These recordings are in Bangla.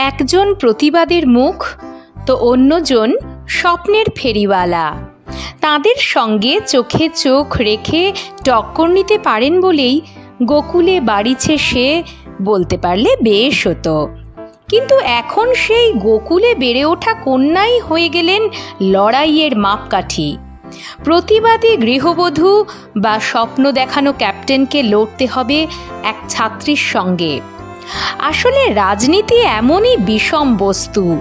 একজন প্রতিবাদের মুখ, তো অন্যজন স্বপ্নের ফেরিওয়ালা। তাদের সঙ্গে চোখে চোখ রেখে টক্কর নিতে পারেন বলেই গোকুলে বাড়িছে সে বলতে পারলে বেশ হতো। কিন্তু এখন সেই গোকুলে বেড়ে ওঠা কন্যাই হয়ে গেলেন লড়াইয়ের মাপকাঠি। প্রতিবাদী গৃহবধূ বা স্বপ্ন দেখানো ক্যাপ্টেনকে লড়তে হবে এক ছাত্রীর সঙ্গে। আসলে রাজনীতি এমনই বিষম বস্তু।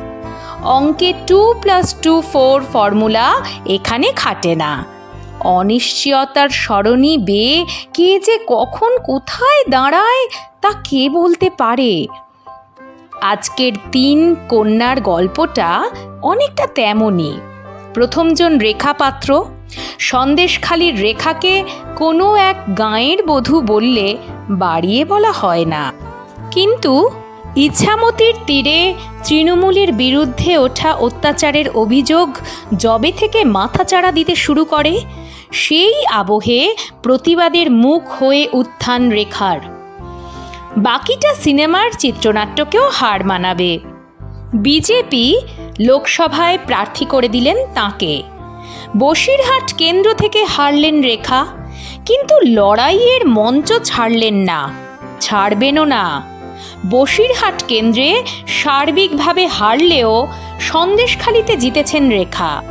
অঙ্কে two plus two four formula এখানে খাটে না। অনিশ্চয়তার সরণি বেয়ে কে যে কখন কোথায় দাঁড়ায় তা কে বলতে পারে? আজকের তিন কন্যার গল্পটা অনেকটা তেমনই। প্রথমজন রেখা পাত্র সন্দেশখালির রেখাকে কোনো এক গাঁয়ের বধূ বললে, বাড়িয়ে বলা হয় না। কিন্তু ইছামতির তীরে তৃণমূলের বিরুদ্ধে ওঠা অত্যাচারের অভিযোগ জবে থেকে মাথাচাড়া দিতে শুরু করে, সেই আবহে প্রতিবাদের মুখ হয়ে উত্থান রেখার। বাকিটা সিনেমার চিত্রনাট্যকেও হার মানাবে। বিজেপি লোকসভায় প্রার্থী করে দিলেন তাঁকে। বসিরহাট কেন্দ্র থেকে হারলেন রেখা, কিন্তু লড়াইয়ের মঞ্চ ছাড়লেন না। ছাড়বেনও না। বসিরহাট কেন্দ্রে সার্বিকভাবে হারলেও সন্দেশখালিতে জিতেছেন রেখা।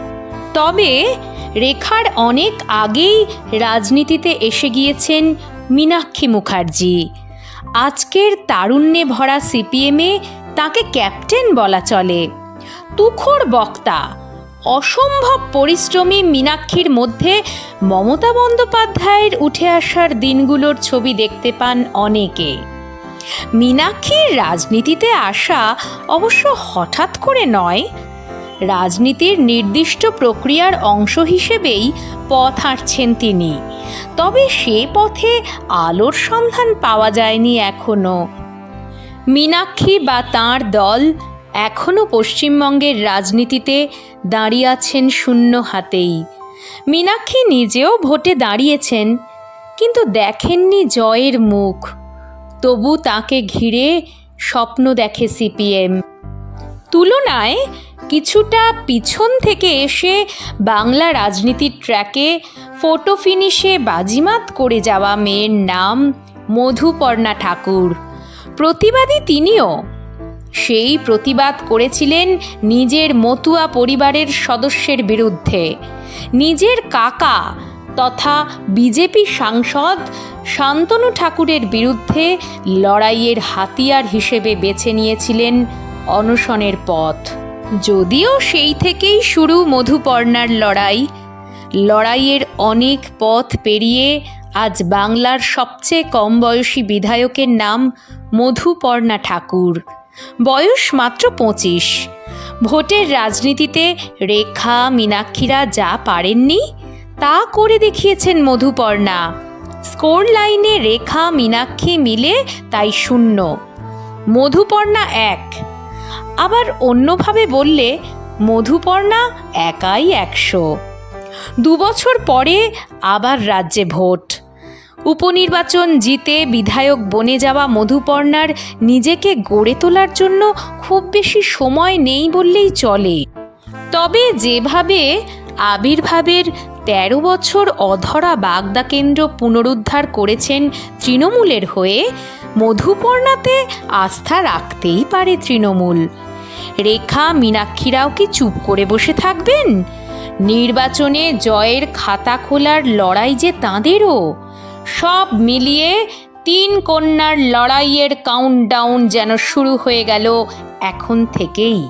তবে রেখার অনেক আগেই রাজনীতিতে এসে গিয়েছেন মীনাক্ষী মুখার্জি। আজকের তারুণ্যে ভরা সিপিএমে তাকে ক্যাপ্টেন বলা চলে। তুখোর বক্তা, অসম্ভব পরিশ্রমী মীনাক্ষীর মধ্যে মমতা বন্দ্যোপাধ্যায়ের উঠে আসার দিনগুলোর ছবি দেখতে পান অনেকে। মীনাক্ষীর রাজনীতিতে আসা অবশ্য হঠাৎ করে নয়। রাজনীতির নির্দিষ্ট প্রক্রিয়ার অংশ হিসেবেই পথ হাঁটছেন তিনি। তবে সে পথে আলোর সন্ধান পাওয়া যায়নি এখনও মীনাক্ষী বা তাঁর দল এখনও পশ্চিমবঙ্গের রাজনীতিতে দাঁড়িয়ে আছেন শূন্য হাতেই। মীনাক্ষী নিজেও ভোটে দাঁড়িয়েছেন, কিন্তু দেখেননি জয়ের মুখ। তবু তাকে ঘিরে স্বপ্ন দেখে সিপিএম। তুলনায় কিছুটা পিছন থেকে এসে বাংলা রাজনীতির ট্র্যাকে ফটো ফিনিশে বাজিমাত করে যাওয়া মেয়ের নাম মধুপর্ণা ঠাকুর। প্রতিবাদী তিনিও সেই প্রতিবাদ করেছিলেন নিজের মতুয়া পরিবারের সদস্যের বিরুদ্ধে। নিজের কাকা তথা বিজেপি সাংসদ শান্তনু ঠাকুরের বিরুদ্ধে লড়াইয়ের হাতিয়ার হিসেবে বেছে নিয়েছিলেন অনশনের পথ। যদিও সেই থেকেই শুরু মধুপর্ণার লড়াই, লড়াইয়ের অনেক পথ পেরিয়ে আজ বাংলার সবচেয়ে কম বয়সী বিধায়কের নাম মধুপর্ণা ঠাকুর। বয়স মাত্র পঁচিশ। ভোটের রাজনীতিতে রেখা, মীনাক্ষীরা যা পারেননি তা করে দেখিয়েছেন মধুপর্ণা। স্কোর লাইনে রেখা, মীনাক্ষী মিলে তাই শূন্য। মধুপর্ণা এক। আবার অন্যভাবে বললে, মধুপর্ণা একাই একশো। দুবছর পরে আবার রাজ্যে ভোট। উপনির্বাচন জিতে বিধায়ক বনে যাওয়া মধুপর্ণার নিজেকে গড়ে তোলার জন্য খুব বেশি সময় নেই বললেই চলে। তবে যেভাবে আবির্ভাবের তেরো বছর অধরা বাগদা কেন্দ্র পুনরুদ্ধার করেছেন তৃণমূলের হয়ে, মধুপর্ণাতে আস্থা রাখতেই পারে তৃণমূল। রেখা, মীনাক্ষীরাও কি চুপ করে বসে থাকবেন? নির্বাচনে জয়ের খাতা খোলার লড়াই যে তাঁদেরও। সব মিলিয়ে তিন কন্যার লড়াইয়ের কাউন্টডাউন যেন শুরু হয়ে গেল এখন থেকেই।